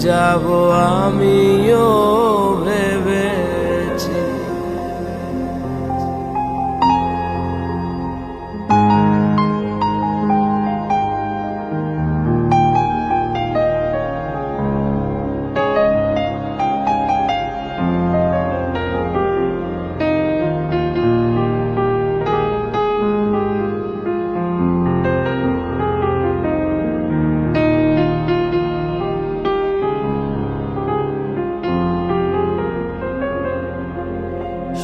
যাব আমিও ভেবেছি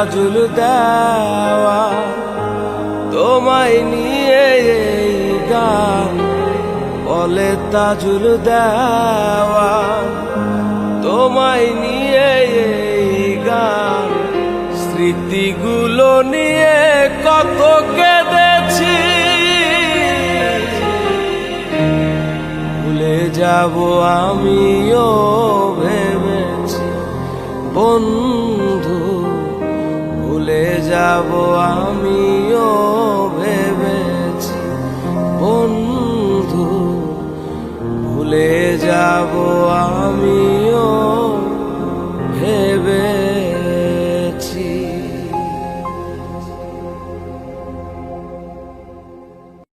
তাজুল দেওয়া, তোমায় নিয়ে এই গান বলে তাজুল দেওয়া, তোমায় নিয়ে এই গান স্মৃতিগুলো নিয়ে কত কেঁদেছি। ভুলে যাব আমিও ভেবেছি ভুলে যাব আমিও ভেবে